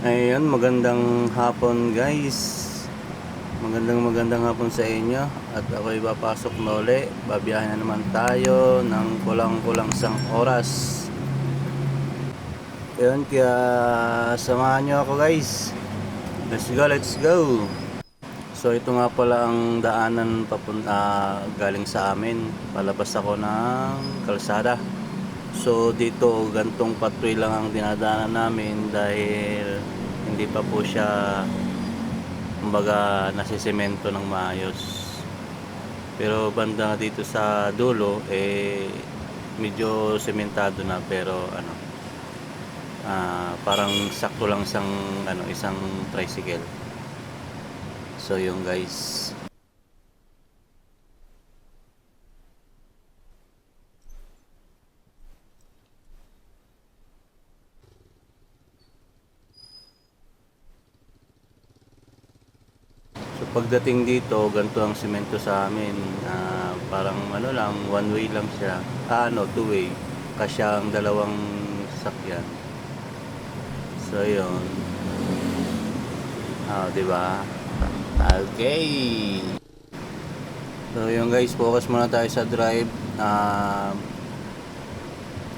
Ayun, magandang hapon guys. Magandang magandang hapon sa inyo. At ako'y papasok na uli. Babiyahin na naman tayo ng kulang-kulang sang oras. Ayun, kaya samahan nyo ako guys. Let's go, let's go. So ito nga pala ang daanan papunta galing sa amin. Palabas ako ng kalsada. So dito gantong patroy lang ang dinadaanan namin dahil hindi pa po siya kumbaga nasisemento ng maayos. Pero banda dito sa dulo eh medyo sementado na pero ano ah, parang sakto lang isang ano isang tricycle. So yung guys So pagdating dito, ganito ang simento sa amin. Ah, parang ano lang, one way lang siya. Ah, ano, two way. Kasya ang dalawang sakyan. So yun. Ah, di ba? Okay. So yun guys, focus muna tayo sa drive. Ah,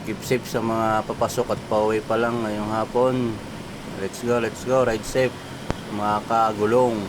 keep safe sa mga papasok at pauwi pa lang ngayong hapon. Let's go, let's go. Ride safe. Mga kagulong.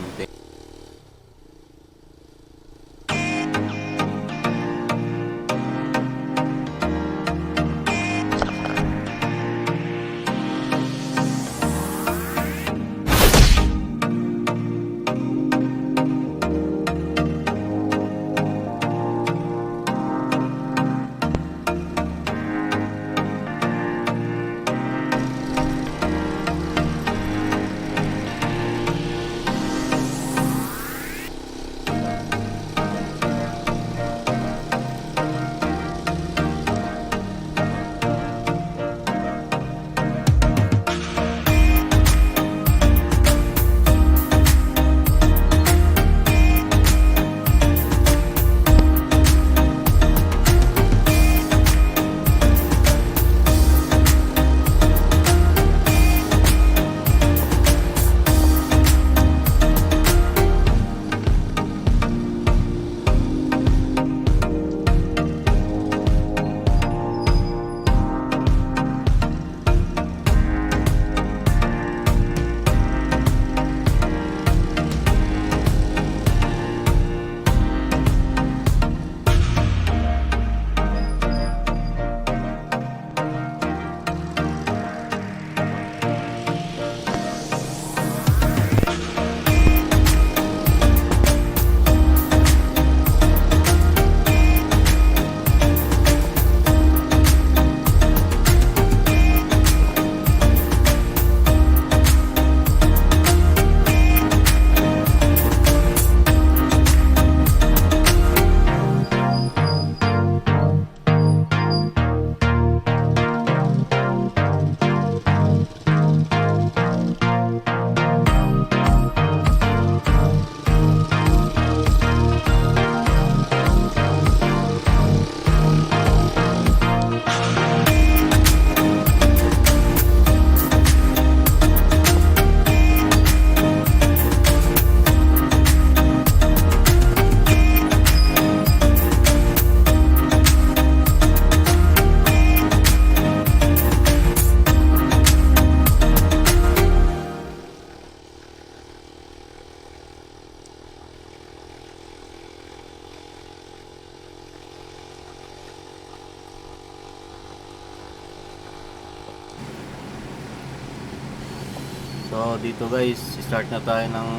Dito guys, start na tayo ng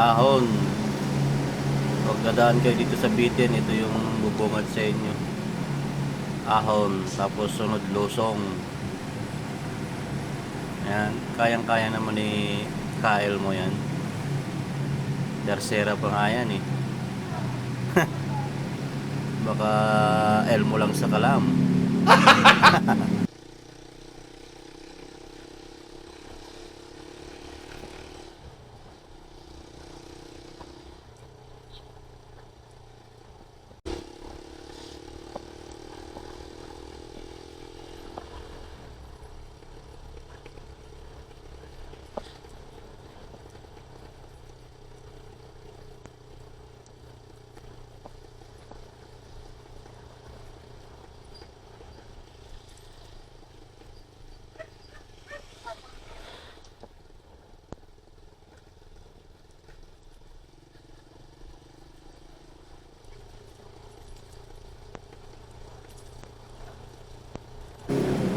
ahon. Huwag dadaan kayo dito sa bitin, ito yung bubungad sa inyo. Ahon, tapos sunod losong. Ayan, kayang-kaya naman ni Kyle mo yan. Tercera pa nga yan eh. Baka Elmo lang sa kalam.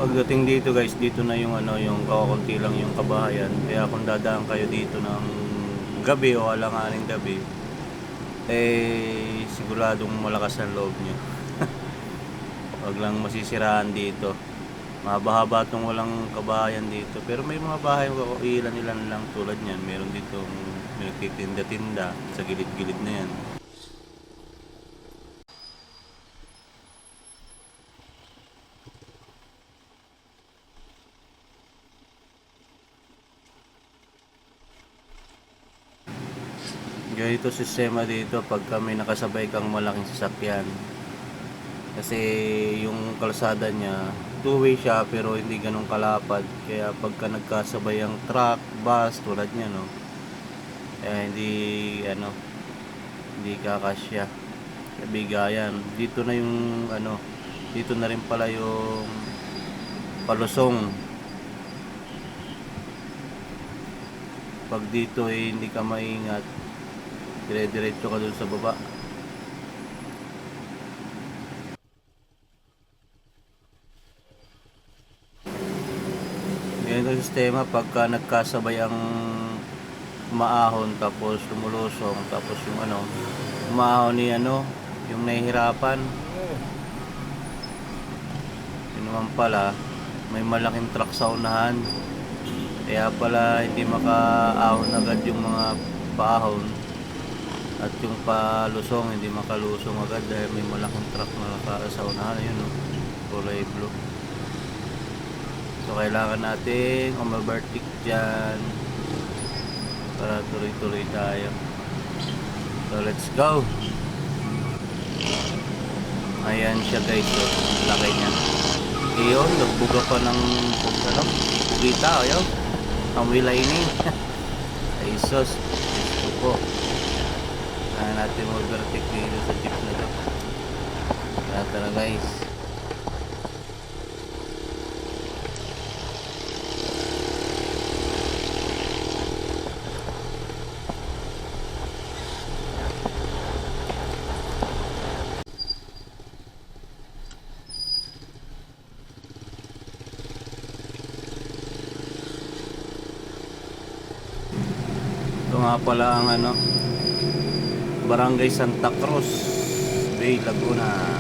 Pagdating dito guys, dito na yung ano, yung kakunti lang yung kabahayan. Kaya kung dadaan kayo dito ng gabi o alanganing gabi, eh siguradong malakas ang loob nyo. Wag lang masisiraan dito. Mahaba-haba itong walang kabahayan dito. Pero may mga bahay, ilan-ilan lang tulad niyan. Meron dito may nagtitinda-tinda sa gilid-gilid na yan. Ganito sistema dito pag kami nakasabay kang malaking sasakyan. Kasi yung kalsada niya, two-way siya pero hindi ganun kalapad. Kaya pagka nagkasabay ang truck, bus, tulad niya no. Eh hindi ano, hindi kakasya. Bigayan. Dito na yung ano, dito na rin pala yung palusong. Pag dito eh, hindi ka maingat, dire-diretso ka dun sa baba. Ganito yung sistema pagka nagkasabay ang maahon tapos lumulusong tapos yung ano umaahon ni ano yung nahihirapan. Yun naman pala may malaking truck sa unahan. Kaya pala hindi makaahon agad yung mga paahon at yung palusong hindi makalusong agad dahil may malaking truck na naka sa unahan ayun no? Kulay blue. So kailangan natin umabartik dyan para tuloy-tuloy tayo. So let's go! Ayan siya guys. So, laki niya. Iyon nagbuga pa ng ano, bugita ayaw ang wilay ni ay sos gusto kaya natin mag-vertic dito sa jeep na to. Kaya tara guys. Ito nga pala ang ano Barangay Santa Cruz Bay Laguna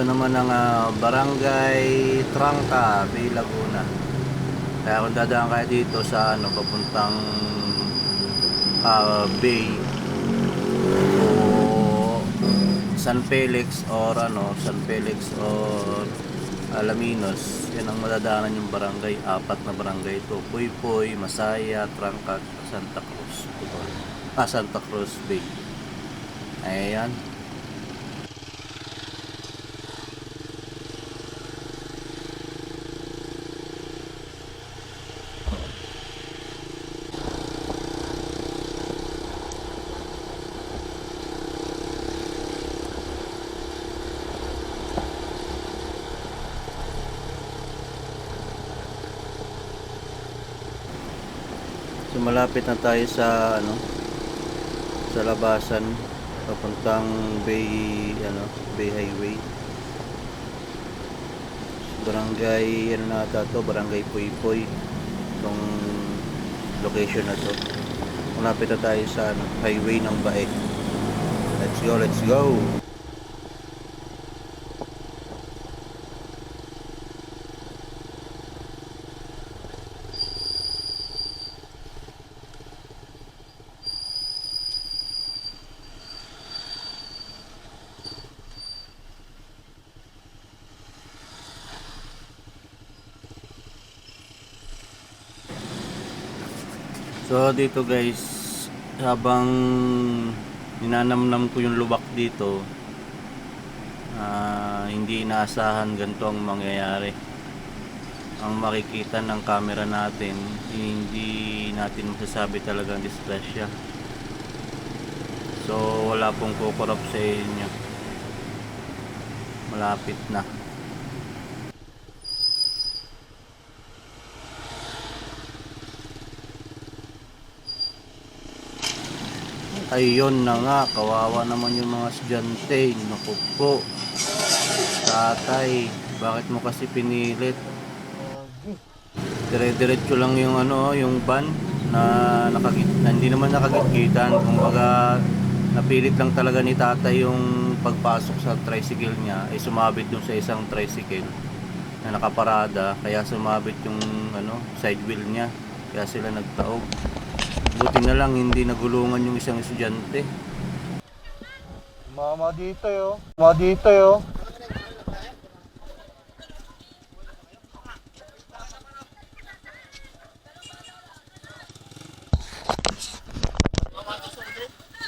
Ito naman ang ah, Barangay Trangka, Bay Laguna. Kaya kung dadaan kayo dito sa ano, papuntang ah, Bay o San Felix or ano, San Felix or Alaminos, yan ang madadaanan yung barangay. Apat na barangay ito. Puypuy, Masaya, Trangka, Santa Cruz. Putol. Ah, Santa Cruz Bay. Ayan. Malapit na tayo sa ano sa labasan papuntang Bay ano Bay Highway. Barangay ano na ata to, Barangay Puypoy. Itong location na to. Malapit na tayo sa ano, highway ng Bae. Let's go, let's go. So dito guys, habang ninanamnam ko yung lubak dito, ah, hindi inaasahan ganito ang mangyayari. Ang makikita ng camera natin, hindi natin masasabi talagang disgrasya. So wala pong kukurap sa inyo. Malapit na. Ayun na nga, kawawa naman yung mga estudyante. Naku po. Tatay, bakit mo kasi pinilit? Dire-diretso lang yung ano, yung van na, nakagit, na hindi naman nakagitgitan. Kumbaga, napilit lang talaga ni tatay yung pagpasok sa tricycle niya ay sumabit dun sa isang tricycle na nakaparada kaya sumabit yung ano side wheel niya kaya sila nagtaog buti na lang hindi nagulungan yung isang estudyante Mama dito yo. Mama dito yo.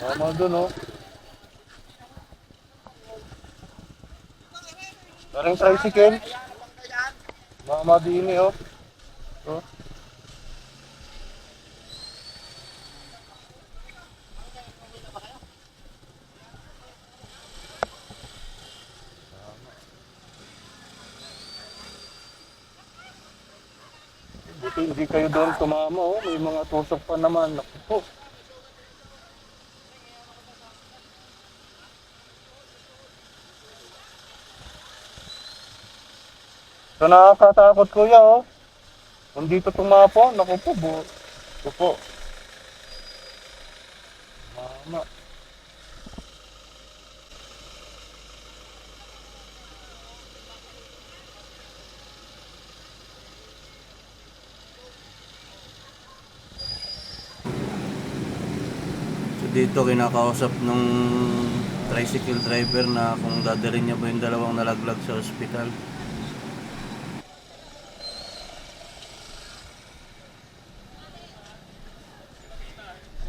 Mama dun oh. Parang tricycle. Mama din eh oh. Oh. Hindi kayo doon tumama oh. May mga tusok pa naman. Naku po. So nakakatakot kuya oh. Kung dito tumapo, naku po, bu. Po. Mama. Dito kinakausap nung tricycle driver na kung dadalhin niya ba yung dalawang nalaglag sa ospital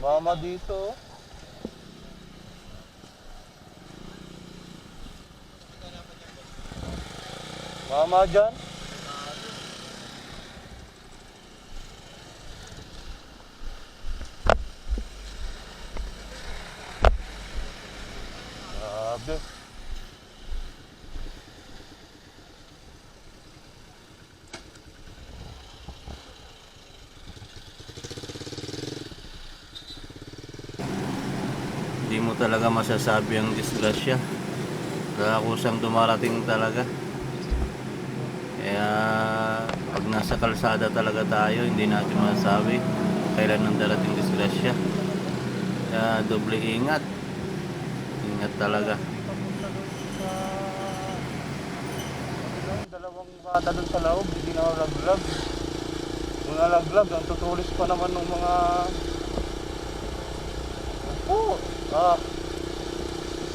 Mama dito. Mama dyan. Grabe. hindi mo talaga masasabi ang disgrasya kaya kusang dumarating talaga. Kaya pag nasa kalsada talaga tayo hindi natin masasabi kailan nang darating disgrasya. Kaya doble ingat. Ingat talaga. Dalawang bata doon sa loob, hindi na nalaglag. Kung nalaglag, ang tutulis pa naman ng mga... Opo, ah,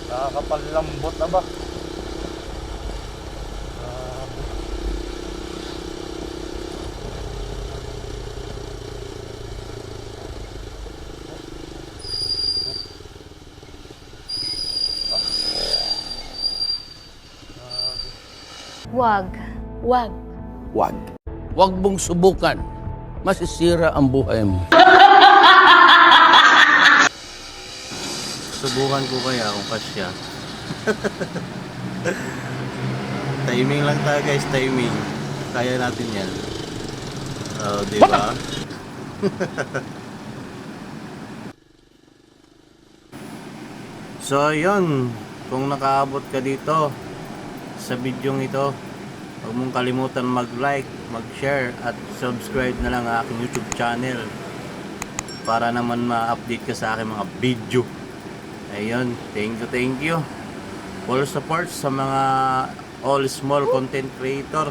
nakakapalambot na ba? Wag. Wag. Wag. Wag mong subukan. Masisira ang buhay mo. Subukan ko kaya kung kasya. timing lang tayo guys, timing. Kaya natin yan. Oh, di ba? so, yun. Kung nakaabot ka dito sa bidyong ito, huwag mong kalimutan mag-like, mag-share at subscribe na lang ang aking YouTube channel para naman ma-update ka sa aking mga video. Ayun, thank you, thank you. Full support sa mga all small content creator.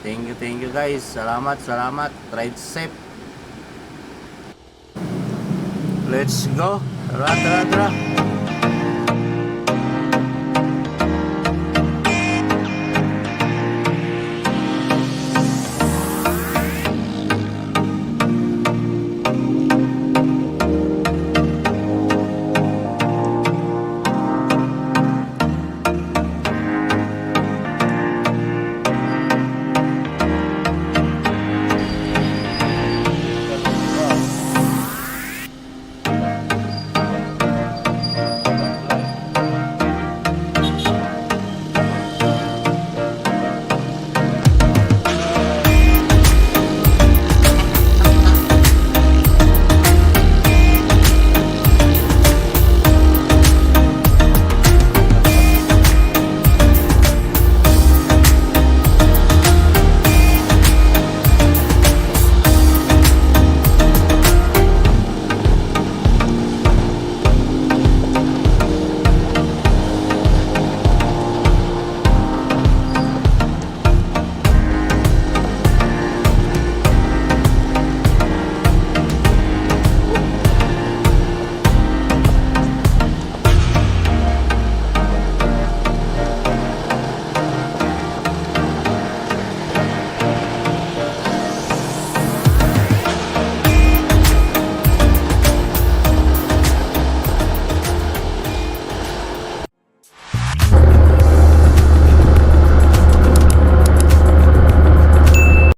Thank you, thank you guys. Salamat, salamat. Ride safe. Let's go. Tara, tara, tara.